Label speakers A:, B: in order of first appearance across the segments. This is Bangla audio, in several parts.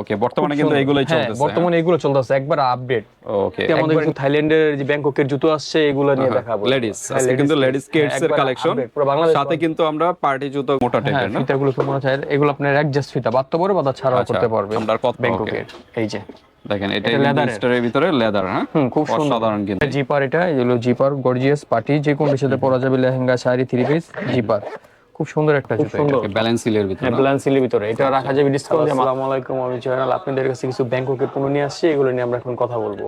A: ওকে বর্তমানে কিন্তু এগুলোই
B: হ্যাঁ,
A: চলতেছে
B: বর্তমানে এগুলো চলতেছে। একবার আপডেট
A: ওকে
B: আমাদের কিছু থাইল্যান্ডের যে ব্যাংককের জুতো আসছে এগুলো নিয়ে দেখাবো।
A: লেডিস
B: হ্যাঁ,
A: আজকে কিন্তু লেডিস কিডস এর কালেকশন সাথে কিন্তু আমরা পার্টি জুতো মোটা
B: হ্যাঁ
A: টাইপের না?
B: ফিতাগুলো তো মনে হয় এগুলো আপনার অ্যাডজাস্ট ফিতা বাদ তো পরে বাদ ছাড়াও করতে পারবে
A: আমরা কত
B: ব্যাংককের এই যে।
A: দেখেন এটা। স্টারের ভিতরে লেদার হ্যাঁ?
B: খুব সুন্দর।
A: কিন্তু।
B: জিপার এটা এগুলো জিপার গর্জিয়াস পার্টি যে কোনো সাথে পরা যাবে lehenga sari three piece zipper. খুব সুন্দর একটা জুতো সুন্দর।
A: ব্যালেন্স হিলের ভিতরে না?
B: ব্যালেন্সিলের ভিতরে। এটা রাখা যাবে ডিসকাউন্ট দিয়ে আসসালামু আলাইকুম আমি জয়নাল। আপনাদের কাছে কিছু ব্যাংককের পণ্য নিয়ে আসছি এগুলো নিয়ে আমরা এখন কথা বলব।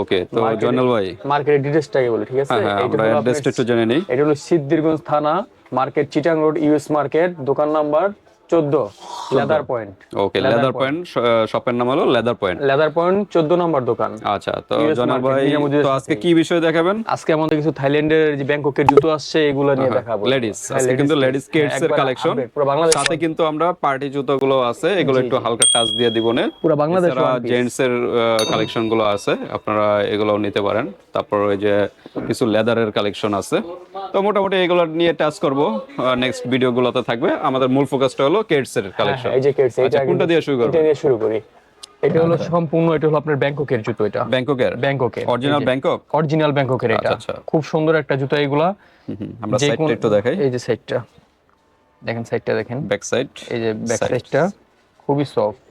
A: ওকে তো জয়নাল ভাই।
B: মার্কেটের ডিটেইলসটাকে বলি ঠিক আছে?
A: হ্যাঁ হ্যাঁ
B: এটা
A: অ্যাড্রেসটা একটু জেনে নেই।
B: এটা হলো সিদ্ধিরগঞ্জ থানা market Chittagong road US market দোকান নাম্বার চোদ্দ leather point.
A: Okay leather point. শপের নাম হলো লেদার পয়েন্ট।
B: লেদার পয়েন্ট চোদ্দ নাম্বার দোকান।
A: আচ্ছা তো
B: market,
A: ভাই তো আজকে কি বিষয় দেখাবেন?
B: আজকে আমাদের কিছু থাইল্যান্ডের যে ব্যাংককের জুতো আসছে এগুলো নিয়ে দেখাবো।
A: লেডিস
B: হ্যাঁ,
A: আজকে কিন্তু লেডিস কিডস এর কালেকশন সাথে কিন্তু আমরা পার্টি জুতোগুলো আছে এগুলো একটু হালকা টাচ দিয়ে দিব না।
B: পুরো বাংলাদেশ।
A: জেন্টস এর কালেকশনগুলো আছে আপনারা এগুলো নিতে পারেন। তারপর ওই যে কিছু লেদারের কালেকশন আছে। তো মোটামুটি এগুলো নিয়ে টাচ করব নেক্সট ভিডিও গুলোতে থাকবে। আমাদের মূল ফোকাসটা হলো কিডস এর কালেকশন
B: হ্যাঁ, এই যে কেটস
A: আচ্ছা কোনটা দিয়ে শুরু করব
B: এটা দিয়ে শুরু করি। এটা হলো সম্পূর্ণ এটা হলো আপনার ব্যাংককের জুতো এটা।
A: ব্যাংককের
B: ব্যাংককের
A: অরিজিনাল ব্যাংকক
B: অরিজিনাল ব্যাংককের এটা।
A: আচ্ছা, আচ্ছা।
B: খুব সুন্দর একটা জুতো এগুলা।
A: আমরা সাইডটা একটু দেখাই।
B: এই যে সাইডটা দেখেন সাইডটা দেখেন।
A: ব্যাক সাইড
B: এই যে ব্যাক. সাইডটা খুবই সফট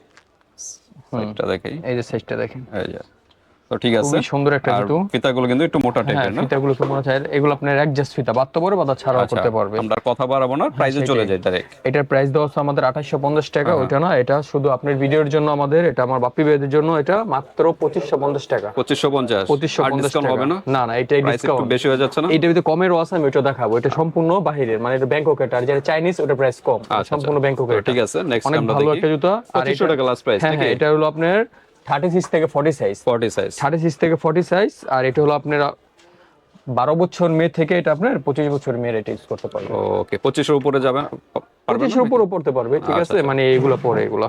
A: সাইডটা দেখাই।
B: এই যে সাইডটা দেখেন।
A: এই যে। তো ঠিক আছে।
B: খুবই সুন্দর একটা জুতো।
A: ফিতাগুলো কিন্তু একটু মোটা
B: হ্যাঁ
A: টাইপের না?
B: ফিতাগুলো তো হয় এগুলো আপনার অ্যাডজাস্ট ফিতা বাদ তো পরে বাদ ছাড়াও
A: আচ্ছা,
B: করতে পারবে।
A: আমরা কথা বাড়াবো না প্রাইসে চলে যাই ডাইরেক্ট
B: এটার প্রাইস হচ্ছে আমাদের আঠাশশো পঞ্চাশ টাকা
A: হ্যাঁ।
B: ওইটা না এটা শুধু আপনার ভিডিওর জন্য আমাদের এটা আমার বাপ্পি ভাইদের জন্য এটা মাত্র পঁচিশশো পঞ্চাশ টাকা।
A: পঁচিশশো পঞ্চাশ।
B: পঁচিশশো
A: আর
B: পঞ্চাশ
A: ডিসকাউন্ট
B: টাকা।
A: হবে না?
B: না না এটাই
A: প্রাইস একটু বেশি হয়ে যাচ্ছে না?
B: এইটার ভিতরে কমেরও আছে আমি ওটা দেখাবো। এটা সম্পূর্ণ বাহিরের মানে এটা ব্যাংককের আর যেটা চাইনিজ ওটা প্রাইস কম।
A: আচ্ছা,
B: সম্পূর্ণ ব্যাংককের
A: তো ঠিক আছে নেক্সট
B: অনেক ভালো একটা জুতো। আর
A: পঁচিশশো
B: এটা-
A: টাকা লাস্ট প্রাইস
B: হ্যাঁ হ্যাঁ এটা হলো আপনার থার্টি সিক্স থেকে forty size
A: forty size
B: thirty six থেকে ফর্টি সাইজ আর এটা হলো আপনার বারো বছর মেয়ে থেকে এটা আপনার পঁচিশ বছর মেয়ের এটা ইউজ করতে পারবে।
A: ওকে পঁচিশের উপরে যাবেন
B: পঁচিশের উপরও পড়তে পারবে ঠিক
A: আচ্ছা,
B: আছে? মানে এগুলো পরে এগুলো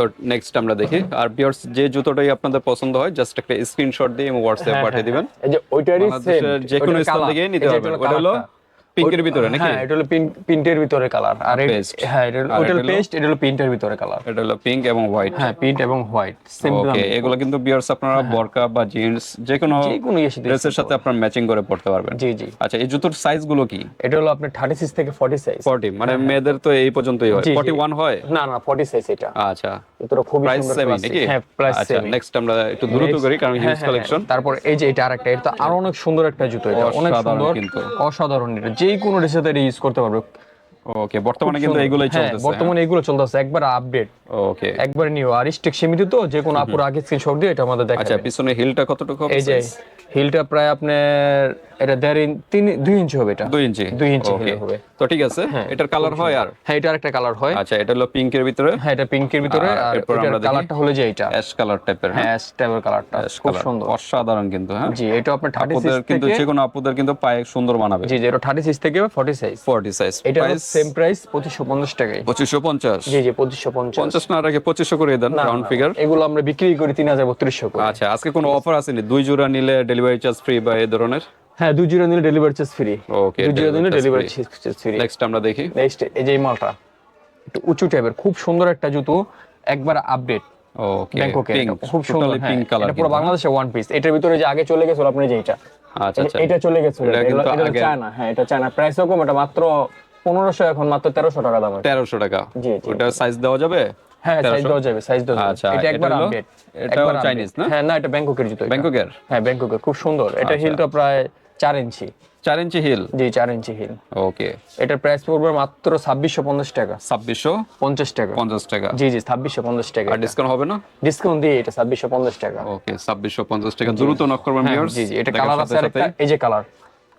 A: তো নেক্সট আমরা দেখি। আর পিওর্স যে জুতোটাই আপনাদের পছন্দ হয় জাস্ট একটা স্ক্রিনশট দিয়ে হোয়াটসঅ্যাপ পাঠিয়ে দিবেন।
B: এই যে ওইটারই সেম
A: যে কোনো স্থান থেকে নিতে পারবেন। ওটা হলো পিঙ্কের ভিতরে নাকি?
B: হ্যাঁ এটা হলো পিন্টের ভিতরে কালার আর হ্যাঁ এটা হলো- পেস্ট এটা হলো পিন্টের ভিতরে কালার
A: এটা হলো পিঙ্ক এবং হোয়াইট
B: হ্যাঁ পিন্ট এবং হোয়াইট
A: ওকে এগুলো কিন্তু বিয়ার্স আপনারা বরকা বা জিন্স যে কোনো
B: যে কোনো
A: ড্রেসের সাথে আপনারা ম্যাচিং করে পড়তে পারবেন।
B: জি জি।
A: আচ্ছা এই জুতোর সাইজগুলো কি?
B: এটা হলো আপনার থার্টি সিক্স থেকে ফর্টি সাইজ
A: 40 মানে মেয়েদের তো এই পর্যন্তই হয়।
B: জি, জি।
A: 41 হয়?
B: না না ফর্টি সাইজ এটা।
A: আচ্ছা।
B: এটা খুবই সুন্দর
A: সেমি
B: classic।
A: নাকি?
B: হ্যাঁ প্রাইস সেম
A: নেক্সট আমরা একটু দ্রুত করি কারণ হিউজ কালেকশন
B: তারপর এই যে এটা আরেকটা এটা আরও অনেক সুন্দর একটা জুতো এটা অনেক
A: অসাধারণ
B: সুন্দর অসাধারণ এটা। যে কোনো ইউজ করতে পারবে।
A: ওকে বর্তমানে কিন্তু এগুলোই
B: হ্যাঁ,
A: চলতেছে
B: বর্তমানে এগুলো চলতেছে একবার আপডেট
A: ওকে
B: একবার নিউ আর স্টিক সীমিত তো যে কোনো আপুর আগে স্ক্রিনশট দিয়ে এটা আমাদের দেখা
A: আচ্ছা পিছনে হিলটা কতটুকু
B: এই যে হিলটা প্রায় আপনার এটা দেড় ইঞ্চ তিন দুই ইঞ্চি হবে এটা।
A: 2 ইঞ্চি?
B: দুই ইঞ্চি হবে।
A: তো ঠিক আছে এটার কালার হয় আর?
B: হ্যাঁ এটা একটা কালার হয়।
A: আচ্ছা এটা হলো পিঙ্কের ভিতরে।
B: হ্যাঁ এটা পিঙ্কের ভিতরে
A: আর
B: এটার কালারটা হলো যে এটা
A: অ্যাশ কালার টাইপের
B: হ্যাঁ? অ্যাশ টাইপের কালারটা খুব সুন্দর।
A: অসাধারণ কিন্তু হ্যাঁ?
B: জি এটা আপনার থার্টি
A: আপুদের
B: সিক্স
A: কিন্তু যে কোনো আপুদের কিন্তু পায়ে সুন্দর মানাবে
B: জি জি এটা থার্টি সিক্স থেকে ফর্টি সাইজ
A: 40 সাইজ
B: এটা সেম প্রাইস পঁচিশশো পঞ্চাশ টাকায়।
A: 2550
B: জি জি পঁচিশশো পঞ্চাশ।
A: 50 না রেখে 2500 করে দেন রাউন্ড ফিগার
B: এগুলো আমরা বিক্রি করি তিন হাজার বত্রিশশো করে।
A: আচ্ছা আজকে কোনো অফার আছে নি দুই জোড়া নিলে ডেলিভারি চার্জ ফ্রি বা এই ধরনের?
B: হ্যাঁ দুই জিরো নিলে ডেলিভারি চার্জ ফ্রি
A: ওকে
B: দুই জিরো নিলে ডেলিভারি চার্জ ফ্রি
A: নেক্সট আমরা দেখি।
B: নেক্সট এই যে মালটা একটু উঁচু টাইপের খুব সুন্দর একটা জুতো একবার আপডেট
A: ওকে
B: ব্যাংককে খুব সুন্দর হ্যাঁ,
A: পিঙ্ক কালার
B: এটা পুরো বাংলাদেশে ওয়ান পিস এটার ভিতরে যে আগে চলে গেছিল আপনি যে এটা
A: আচ্ছা আচ্ছা।
B: এটা চলে গেছিল
A: এটা কিন্তু
B: এটা
A: আগে-
B: চায়না হ্যাঁ এটা চায়না প্রাইসও কম এটা মাত্র পনেরোশো এখন মাত্র তেরোশো টাকা দাম।
A: 1300 টাকা।
B: জি, জি।
A: ওটার সাইজ দেওয়া যাবে?
B: হ্যাঁ সাইজ দেওয়া যাবে সাইজ দেওয়া
A: আচ্ছা,
B: এটা একবার আপডেট
A: এটাও চাইনিজ না?
B: হ্যাঁ না এটা ব্যাংককের জুতো
A: ব্যাংককের
B: হ্যাঁ ব্যাংককের খুব সুন্দর। এটা
A: আচ্ছা।
B: হিলটা প্রায় চার ইঞ্চি।
A: 4 ইঞ্চি হিল?
B: জি চার ইঞ্চি হিল।
A: ওকে।
B: এটার প্রাইস পড়বে মাত্র ছাব্বিশশো পঞ্চাশ টাকা।
A: 2650
B: পঞ্চাশ টাকা।
A: টাকা।
B: জি জি ছাব্বিশশো পঞ্চাশ টাকা
A: আর ডিসকাউন্ট হবে না?
B: ডিসকাউন্ট দিয়ে এটা ছাব্বিশশো পঞ্চাশ টাকা।
A: ওকে 2650 টাকা। দ্রুত নক করবেন
B: হ্যাঁ, জি জি। এটা কালার আছে এই যে কালার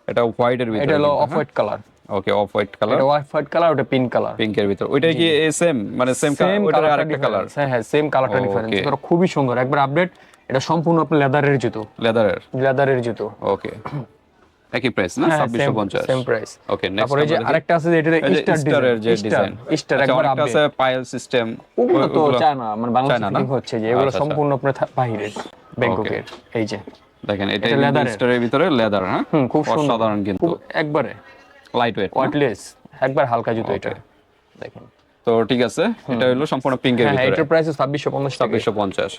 A: এটা হোয়াইট এর
B: এটা হলো off white colour
A: okay off white colour
B: এটা অফ হোয়াইট কালার ওটা পিঙ্ক কালার
A: পিঙ্ক এর ভিতর। ওইটা কি সেম মানে সেম কালার ওইটার আরেকটা কালার
B: হ্যাঁ হ্যাঁ সেম কালারটা ডিফারেন্স. এটা খুবই সুন্দর। একবার আপডেট এটা সম্পূর্ণ আপনার লেদারের জুতো।
A: লেদারের
B: লেদারের জুতো।
A: ওকে একই প্রাইস না?
B: হ্যাঁ,
A: 2650
B: সেম প্রাইস
A: ওকে নেক্সট
B: তারপরে যে আরেকটা আছে যে এটা স্টার
A: স্টারের যে ডিজাইন
B: স্টার একবার
A: একটা আছে
B: আপডেট
A: পায়েল সিস্টেম
B: ওগুলো তো চায়না মানে বাংলাদেশে হচ্ছে যে এগুলো
A: আচ্ছা, আচ্ছা।
B: সম্পূর্ণ আপনার বাহিরের ব্যাংককের এই যে।
A: দেখেন এটা
B: এর।
A: স্টারের ভিতরে লেদার হ্যাঁ?
B: খুব সুন্দর।
A: অসাধারণ কিন্তু।
B: একবারে।
A: লাইট ওয়েট
B: ওয়াটলেস একবার হালকা জুতো এটা। দেখেন।
A: তো ঠিক আছে এটা হলো সম্পূর্ণ পিঙ্কের
B: হ্যাঁ
A: ভিতরে।
B: এটার প্রাইস ছাব্বিশশো পঞ্চাশ টাকা
A: ছাব্বিশশো পঞ্চাশ।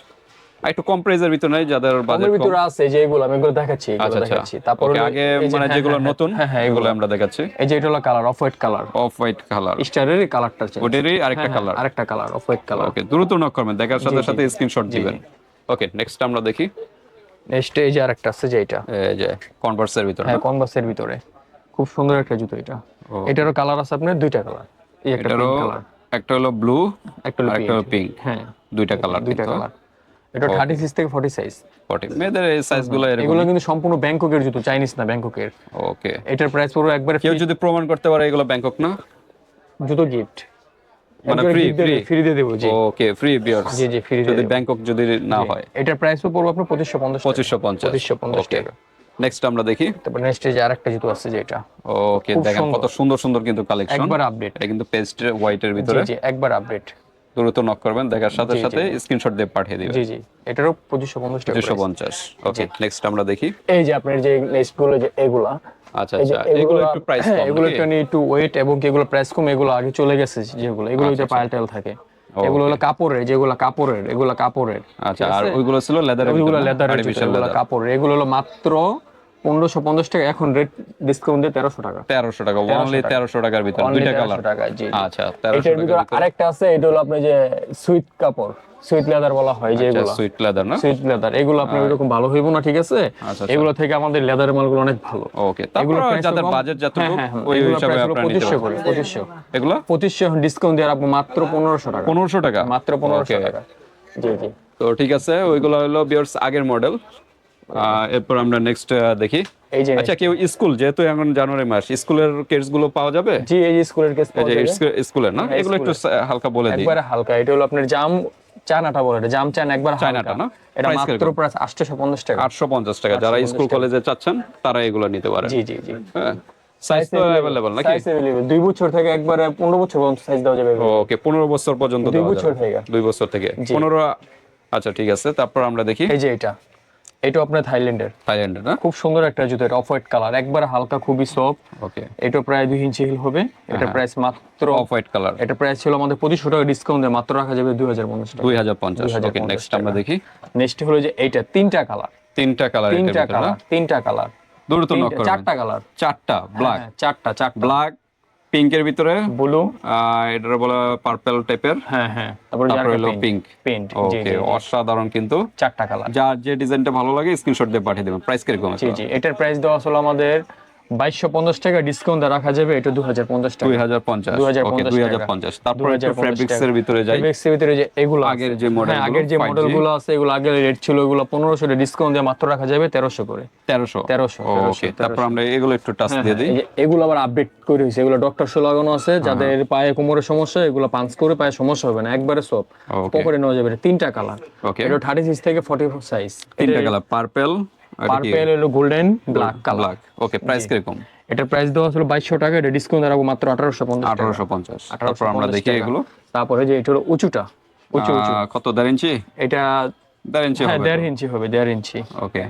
A: একটু কম প্রাইসের ভিতরে নাই যাদের বাজেট
B: ভিতরে আছে যে এগুলো আমি এগুলো দেখাচ্ছি এগুলো
A: আচ্ছা আচ্ছা।
B: দেখাচ্ছি। তারপর
A: আগে মানে
B: হ্যাঁ,
A: যেগুলো
B: হ্যাঁ,
A: নতুন
B: হ্যাঁ
A: এগুলো। আমরা দেখাচ্ছি।
B: এই যে এটা হলো colour off white colour
A: off white colour
B: স্টারের কালারটা চেঞ্জ
A: ওটারই আরেকটা কালার
B: আরেকটা colour off white colour
A: okay দ্রুত নক করবেন দেখার সাথে সাথে স্ক্রিনশট দিবেন। ওকে নেক্সট আমরা দেখি।
B: নেক্সট এই যে আরেকটা আছে যে এটা।
A: এই যে কনভার্সের ভিতরে
B: হ্যাঁ কনভার্সের ভিতরে। খুব সুন্দর একটা জুতো এটা। এটারও কালার আছে আপনার? দুইটা কালার এই একটা
A: এটারও হলো ব্লু
B: একটা হলো
A: পিঙ্ক
B: হ্যাঁ।
A: দুইটা কালার
B: দুইটা কালার এটা থার্টি সিক্স থেকে ফর্টি সাইজ
A: ফর্টি মেয়েদের এই সাইজগুলো এরকম
B: এগুলো কিন্তু সম্পূর্ণ ব্যাংককের জুতো চাইনিজ না ব্যাংককের।
A: ওকে
B: এটার প্রাইস পুরো একবারে
A: কেউ যদি প্রমাণ করতে পারে এগুলো ব্যাংকক না?
B: জুতো গিফট
A: মানে ফ্রি free?
B: ফ্রি দিয়ে দেবো জি।
A: ওকে ফ্রি বিয়ার্স
B: জি জি ফ্রি
A: যদি ব্যাংকক যদি না হয়।
B: এটার প্রাইসও পড়বে আপনার পঁচিশশো পঞ্চাশ
A: পঁচিশশো পঞ্চাশ।
B: পঁচিশশো পঞ্চাশ
A: ওকে
B: টাকা।
A: নেক্সট আমরা দেখি।
B: তারপর নেক্সট যে আরেকটা জুতো আছে যেটা
A: ওকে দেখেন কত সুন্দর। সুন্দর কিন্তু কালেকশন
B: একবার আপডেট
A: এটা কিন্তু পেস্ট হোয়াইটের
B: জি
A: ভিতরে।
B: জি একবার আপডেট
A: দ্রুত নক করবেন দেখার সাথে সাথে স্ক্রিনশট দিয়ে পাঠিয়ে দিবেন।
B: জি জি। এটারও পঁচিশশো পঞ্চাশ টাকা
A: দুশো পঞ্চাশ। ওকে নেক্সট আমরা দেখি।
B: এই যে আপনার যে নেক্সটগুলো যে এগুলা।
A: আচ্ছা আচ্ছা এগুলো একটু প্রাইস
B: হ্যাঁ,
A: কম
B: এগুলো একটু ওয়েট এবং এগুলো প্রাইস কম এগুলো আগে চলে গেছে যেগুলো। এগুলো
A: আচ্ছা,
B: যে পায়েল টাইল থাকে। এগুলো হলো কাপড়ের যেগুলো কাপড়ের এগুলো কাপড়ের।
A: আচ্ছা আর ওইগুলো ছিল লেদারের
B: ওইগুলো লেদার
A: আর্টিফিশিয়াল
B: এগুলো কাপড়ের। এগুলো হলো মাত্র পনেরোশো পঞ্চাশ টাকা এখন রেট ডিসকাউন্ট দিয়ে তেরোশো টাকা।
A: তেরোশো টাকা অনলি তেরোশো টাকার ভিতরে দুইটা কালার
B: টাকা, জি, জি।
A: আচ্ছা তেরোশো
B: এটার ভিতরে আরেকটা আছে এটা হলো আপনি যে সুইট কাপড় সুইট লেদার বলা হয় যে এগুলো।
A: সুইট লেদার না?
B: সুইট লেদার এগুলো আপনার ওইরকম ভালো হইব না ঠিক আছে?
A: আচ্ছা,
B: এগুলো থেকে আমাদের লেদারের মালগুলো অনেক ভালো।
A: ওকে তারপর
B: price
A: যাদের বাজেট যতটুকু
B: হ্যাঁ, হ্যাঁ, হ্যাঁ,
A: ওই
B: এগুলো
A: হিসাবে আপনারা নিতে
B: 2500
A: পারেন
B: করে, 2500
A: এগুলো?
B: পঁচিশশো ডিসকাউন্ট দিয়ে রাখব মাত্র পনেরোশো টাকা।
A: পনেরোশো টাকা?
B: মাত্র পনেরোশো
A: Okay.
B: টাকা। জি জি।
A: তো ঠিক আছে ওইগুলো হলো বিয়ার্স আগের মডেল এরপর আমরা নেক্সট দেখি
B: এই যে
A: আচ্ছা কেউ স্কুল যেহেতু এখন জানুয়ারি মাস স্কুলের কেটস গুলো পাওয়া যাবে
B: জি এই যে স্কুলের কেস
A: এই যে স্কুলের না এগুলো একটু হালকা বলে দিই
B: একবারে হালকা এটা হলো আপনার জাম চানাটা বলে এটা জাম চান একবার
A: চায়নাটা
B: হালকা
A: না?
B: এটা
A: Price
B: মাত্র প্রাইস আটশোশো পঞ্চাশ টাকা
A: আটশো পঞ্চাশ টাকা যারা স্কুল কলেজে চাচ্ছেন তারা এগুলো নিতে পারে
B: জি জি জি
A: হ্যাঁ সাইজ তো অ্যাভেলেবল নাকি
B: সাইজ अवेलेबल দুই বছর থেকে একবারে পনেরো বছর পর্যন্ত সাইজ দেওয়া যাবে
A: ওকে পনেরো বছর পর্যন্ত
B: দুই
A: দেওয়া
B: বছর
A: যাবে।
B: থেকে
A: দুই বছর থেকে পনেরো আচ্ছা ঠিক আছে তারপর আমরা দেখি
B: এই যে এটা এটা আপনার থাইল্যান্ডের।
A: থাইল্যান্ডের না?
B: খুব সুন্দর একটা জুতো এটা অফ হোয়াইট কালার। একবার হালকা খুবই সফট
A: ওকে।
B: এটা প্রায় দুই ইঞ্চি হিল হবে।
A: হ্যাঁ,
B: এটা প্রাইস মাত্র
A: অফ হোয়াইট কালার
B: এটা প্রাইস ছিল আমাদের পঁচিশশো টাকা ডিসকাউন্ট দিয়ে মাত্র রাখা যাবে দুই হাজার পঞ্চাশ
A: দুই হাজার পঞ্চাশ।
B: 2050
A: ওকে নেক্সট আমরা দেখি।
B: নেক্সট হলো যে এইটা তিনটা কালার।
A: তিনটা কালার
B: তিনটা কালার তিনটা কালার।
A: দ্রুত নক
B: চারটা কালার।
A: চারটা ব্ল্যাক
B: চারটা চারটা।
A: ব্ল্যাক পিঙ্কের ভিতরে
B: ব্লু
A: এটা বলা পার্পল টাইপের
B: হ্যাঁ হ্যাঁ। তারপরে
A: হলো পিঙ্ক
B: পেইন্ট
A: ওকে অসাধারণ কিন্তু।
B: চারটা কালার
A: যার যে ডিজাইনটা ভালো লাগে স্ক্রিনশট দিয়ে পাঠিয়ে দেবেন। প্রাইস কীরকম আছে
B: জি জি এটার প্রাইস দেওয়া আসলে আমাদের বাইশশো পঞ্চাশ টাকা ডিসকাউন্ট রাখা যাবে এটা দু হাজার পঞ্চাশ টাকা।
A: দুই হাজার পঞ্চাশ
B: 2050
A: ওকে দুই হাজার পঞ্চাশ তারপর ফেব্রিক্স এর ভিতরে যাই।
B: Fabrics এর ভিতরে যে এগুলো
A: আগের যে model
B: হ্যাঁ, আগের যে মডেলগুলো আছে এগুলো আগের রেট ছিল এগুলো পনেরোশো ডিসকাউন্ট দিয়ে মাত্র রাখা যাবে তেরোশো করে।
A: তেরোশো।
B: 1300,
A: ওকে তারপর আমরা এগুলো একটু টাচ দিয়ে দিই।
B: এগুলো আবার আপডেট করে হয়েছে এগুলো ডক্টর শো লাগানো আছে। যাদের পায়ে কোমরের সমস্যা এগুলো পাঞ্চ করে পায়ে সমস্যা হবে না। একবারে সব. পকেটে নেওয়া যাবে তিনটা কালার
A: ওকে।
B: এটা থার্টি সিক্স থেকে ফর্টি ফোর সাইজ
A: তিনটা কালার পার্পল
B: পার্পেল হলো golden black
A: colour okay price কীরকম?
B: এটার প্রাইস দেওয়া হলো বাইশশো টাকা এটা ডিসকাউন্ট রাখব মাত্র আঠারোশো পঞ্চাশ।
A: আঠারোশো পঞ্চাশ। তারপর আমরা
B: 1850
A: দেখি এগুলো।
B: তারপরে যে এটা হলো উঁচুটা উঁচু উঁচু।
A: কত দেড় ইঞ্চি?
B: এটা
A: দেড় ইঞ্চি
B: হ্যাঁ
A: হবে
B: দেড় ইঞ্চি হবে দেড় ইঞ্চি।
A: ওকে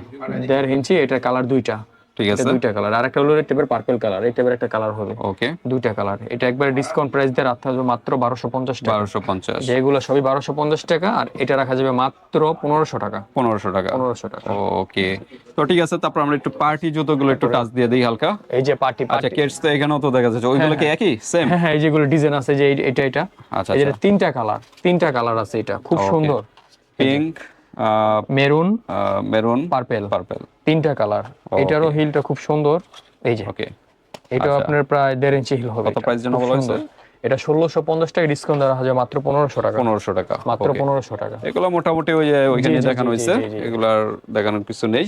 B: দেড় ইঞ্চি এটা কালার দুইটা।
A: ঠিক আছে?
B: দুইটা কালার আর একটা হলো টেপের পার্পল কালার এই টেপের একটা কালার হবে।
A: ওকে
B: দুইটা কালার এটা একবার ডিসকাউন্ট প্রাইস দিয়ে রাখতে হবে মাত্র বারোশো পঞ্চাশ টাকা।
A: বারোশো পঞ্চাশ।
B: যেগুলো সবই বারোশো পঞ্চাশ টাকা আর এটা রাখা যাবে মাত্র পনেরোশো টাকা।
A: পনেরোশো টাকা।
B: পনেরোশো টাকা।
A: ওকে তো ঠিক আছে তারপর আমরা একটু পার্টি জুতোগুলো একটু টাচ দিয়ে দিই হালকা।
B: এই যে পার্টি
A: আচ্ছা কেটস তো এখানেও তো দেখা যাচ্ছে। ওইগুলো কি একই? সেম
B: হ্যাঁ হ্যাঁ এই যেগুলো ডিজাইন আছে যে এই- এটা এটা।
A: আচ্ছা
B: এই যে
A: আচ্ছা।
B: তিনটা কালার তিনটা কালার আছে এটা। খুব সুন্দর।
A: Pink
B: maroon
A: maroon
B: purple.
A: Purple.
B: তিনটা কালার। এটারও হিলটা খুব সুন্দর। এই যে।
A: ওকে।
B: এটা আপনার প্রায় দেড় ইঞ্চি হিল হবে
A: কত যেন
B: খুব
A: বলা হয়েছে?
B: এটা ষোলোশো পঞ্চাশ টাকা ডিসকাউন্ট দেওয়া হয় মাত্র পনেরোশো টাকা।
A: পনেরোশো টাকা।
B: মাত্র পনেরোশো টাকা।
A: এগুলো মোটামুটি ওই যে ওইখানে দেখানো হয়েছে। এগুলার দেখানোর কিছু নেই।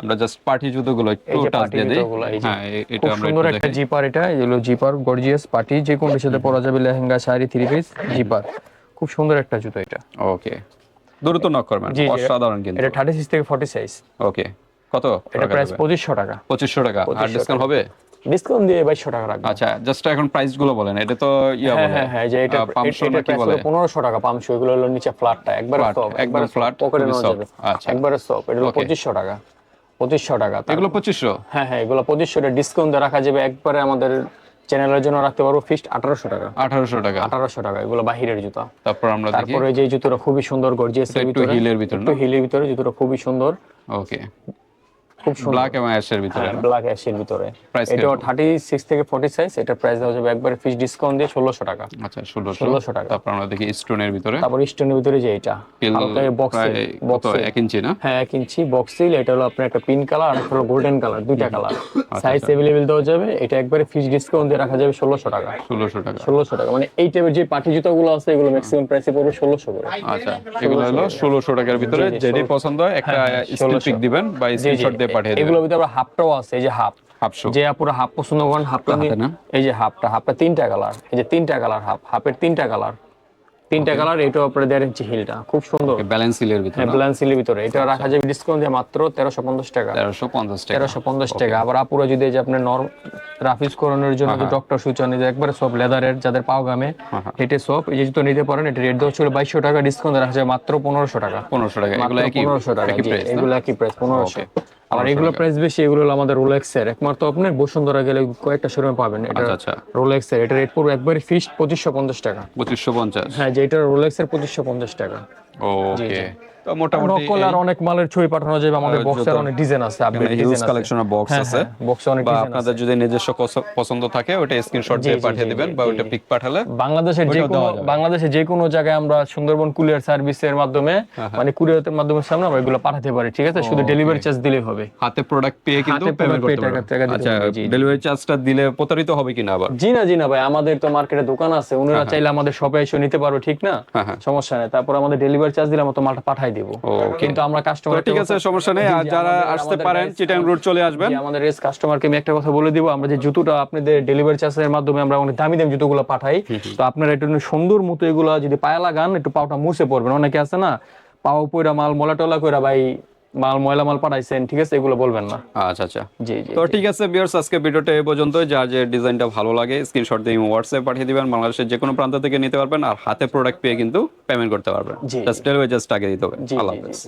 A: আমরা জাস্ট পার্টি জুতোগুলো
B: এই
A: একটু টাচ দিয়ে দিই। হ্যাঁ এটা আমরা
B: সুন্দর
A: একটা
B: জিপার এটা। এগুলো জিপার গর্জিয়াস পার্টি যে কোনো সাথে পরা যাবে lehenga sari three piece zipper খুব সুন্দর একটা জুতো এটা।
A: ওকে। দ্রুত নক করবেন। অসাধারণ কিন্তু।
B: এটা থার্টি সিক্স থেকে ফর্টি সাইজ
A: ওকে কত
B: এটা প্রাইস পঁচিশশো টাকা।
A: পঁচিশশো টাকা। আর ডিসকাউন্ট হবে?
B: ডিসকাউন্ট দিয়ে বাইশশো টাকা রাখবে।
A: আচ্ছা জাস্ট এখন প্রাইসগুলো বলেন এটা তো ইয়া
B: হ্যাঁ
A: বলে।
B: হ্যাঁ হ্যাঁ যে এটা এটা
A: না কি বলে?
B: হলো পনেরোশো টাকা পাঁচশো এগুলো হলো নিচে ফ্ল্যাটটা একবার সব
A: একবার flat,
B: পকেটে নেওয়া যাবে।
A: আচ্ছা।
B: একবারে সব এটা হলো
A: Okay.
B: পঁচিশশো টাকা পঁচিশশো টাকা তার-
A: এগুলো পঁচিশশো?
B: হ্যাঁ হ্যাঁ এগুলো পঁচিশশো টাকা ডিসকাউন্ট রাখা যাবে একবারে আমাদের চ্যানেলের জন্য রাখতে পারব ফিক্সড আঠারোশো টাকা।
A: আঠারোশো টাকা।
B: আঠারোশো টাকা এগুলো বাহিরের জুতা।
A: তারপর আমরা
B: তারপরে যে জুতোটা খুবই সুন্দর গর্জিয়াস
A: একটু হিলের ভিতরে
B: একটু হিলের ভিতরে জুতোটা খুবই সুন্দর।
A: ওকে
B: খুব সুন্দর।
A: ব্ল্যাক এবং অ্যাশের ভিতরে
B: ব্ল্যাক অ্যাশের ভিতরে। এটা
A: কীরকম?
B: থার্টি সিক্স থেকে ফোর্টি সাইজ এটা প্রাইস দেওয়া যাবে একবারে ফিক্স ডিসকাউন্ট দিয়ে ষোলোশো টাকা।
A: আচ্ছা ষোলোশো।
B: 1600 টাকা।
A: তারপর আমরা দেখি স্টোনের ভিতরে।
B: তারপর স্টোনের ভিতরে যে এটা হালকা বক্স বক্স
A: কত এক ইঞ্চি না?
B: হ্যাঁ এক ইঞ্চি বক্স সিল এটা হলো আপনার একটা পিঙ্ক কালার আর হলো গোল্ডেন কালার দুইটা কালার সাইজ অ্যাভেলেবেল দেওয়া যাবে এটা একবারে ফিক্স ডিসকাউন্ট দিয়ে রাখা যাবে ষোলোশো টাকা।
A: ষোলোশো টাকা।
B: ষোলোশো টাকা মানে এই টাইপের যে পাটি জুতাগুলো আছে এগুলো ম্যাক্সিমাম প্রাইসে পড়বে ষোলোশো করে।
A: আচ্ছা এগুলো হলো ষোলোশো টাকার ভিতরে যেটি পছন্দ হয় একটা স্ক্রিন
B: 1600
A: পিক দিবেন বা স্ক্রিনশট দিয়ে পাঠিয়ে
B: ভিতরে আবার হাফটাও আছে এই যে হাফ। যে আপুরা হাফ পছন্দ করেন হাফটা
A: না?
B: এই যে হাফটা হাফটা তিনটা কালার এই যে তিনটা কালার হাফ হাফের তিনটা কালার তিনটা কালার এটা উপরে হিলটা। খুব সুন্দর।
A: ব্যালেন্স হিলের ভিতরে
B: ব্যালেন্স হিলের ভিতরে। এটা আচ্ছা। রাখা যাবে ডিসকাউন্ট দিয়ে মাত্র 1350 টাকা।
A: 1350 টাকা।
B: 1350 টাকা। আবার আপুরা যদি যে রাফিজ করানোর জন্য
A: হ্যাঁ,
B: ডক্টর হ্যাঁ। সূচনা যে একবারে সব লেদারের যাদের পাও গামে হ্যাঁ, হেঁটে সব এই যে তো নিতে পারেন এটা রেট দশ ছিল বাইশো টাকা ডিসকাউন্ট রাখা যাবে মাত্র পনেরোশো টাকা।
A: পনেরোশো টাকা। এগুলো একই
B: টাকা। এগুলো একই প্রাইস পনেরোশো। আর এগুলো প্রাইস বেশি এগুলো হলো আমাদের রোলেক্স এর। একমাত্র আপনি বসুন্ধরা গেলে কয়েকটা শোরুমে পাবেন। এটা
A: আচ্ছা, আচ্ছা।
B: রোলেক্স এর। এটা রেট পড়বে একবারে ফিক্সড পঁচিশশো পঞ্চাশ টাকা।
A: পঁচিশশো পঞ্চাশ।
B: হ্যাঁ যেটা রোলেক্স এর পঁচিশশো পঞ্চাশ টাকা।
A: ওকে। তো মোটামুটি
B: নকল অনেক মালের ছবি পাঠানো যাবে আমাদের বক্সের অনেক ডিজাইন আছে আপডেট ডিজাইন আছে।
A: বক্স আছে।
B: বক্সে অনেক ডিজাইন
A: আপনাদের যদি নিজস্ব পছন্দ থাকে ওটা স্ক্রিনশট দিয়ে পাঠিয়ে দিবেন বা ওটা পিক পাঠালে
B: বাংলাদেশের যে কোনো
A: দেওয়া
B: যে কোনো জায়গায় আমরা সুন্দরবন কুরিয়ার সার্ভিসের মাধ্যমে
A: হ্যাঁ,
B: মানে কুরিয়ারের মাধ্যমে সামনে আমরা এগুলো পাঠাতে পারি ঠিক আছে? শুধু ডেলিভারি চার্জ দিলেই হবে।
A: হাতে প্রোডাক্ট পেয়ে কিন্তু পেমেন্ট করতে
B: টাকা
A: আচ্ছা। ডেলিভারি চার্জটা দিলে প্রতারিত হবে কিনা আবার?
B: জি না জি না ভাই আমাদের তো মার্কেটে দোকান আছে ওনারা চাইলে আমাদের শপে এসে নিতে পারো ঠিক না?
A: হ্যাঁ, হ্যাঁ।
B: সমস্যা নেই। তারপর আমাদের ডেলিভারি চার্জ দিলে আমরা তো মালটা পাঠাই দিব। কিন্তু আমরা কাস্টমার
A: ঠিক আছে সমস্যা নেই। আর যারা আসতে পারেন চিটাং রোড চলে আসবেন।
B: আমাদের রেস কাস্টমারকে আমি একটা কথা বলে দিব। আমরা যে জুতোটা আপনাদের ডেলিভারি চার্জের মাধ্যমে আমরা অনেক দামি দামি জুতোগুলো পাঠাই তো আপনারা একটু সুন্দর মতো এগুলো যদি পায়া লাগান একটু পাওটা মুছে পড়বেন। অনেকে আছে না পাও পয়রা মাল মলা টলা কইরা ভাই মাল ময়লা মাল পাঠাইছেন ঠিক আছে? এগুলো বলবেন না।
A: আচ্ছা আচ্ছা।
B: জি জি
A: তো ঠিক আছে বিয়ার্স আজকে ভিডিওটা এই পর্যন্ত যা যে ডিজাইনটা ভালো লাগে স্ক্রিনশট দিয়ে হোয়াটসঅ্যাপ পাঠিয়ে দিবেন। বাংলাদেশের যে কোনো প্রান্ত থেকে নিতে পারবেন আর হাতে প্রোডাক্ট পেয়ে কিন্তু পেমেন্ট করতে পারবেন। জাস্ট ডেলিভারি জাস্ট আগে দিতে হবে। আল্লাহ হাফেজ।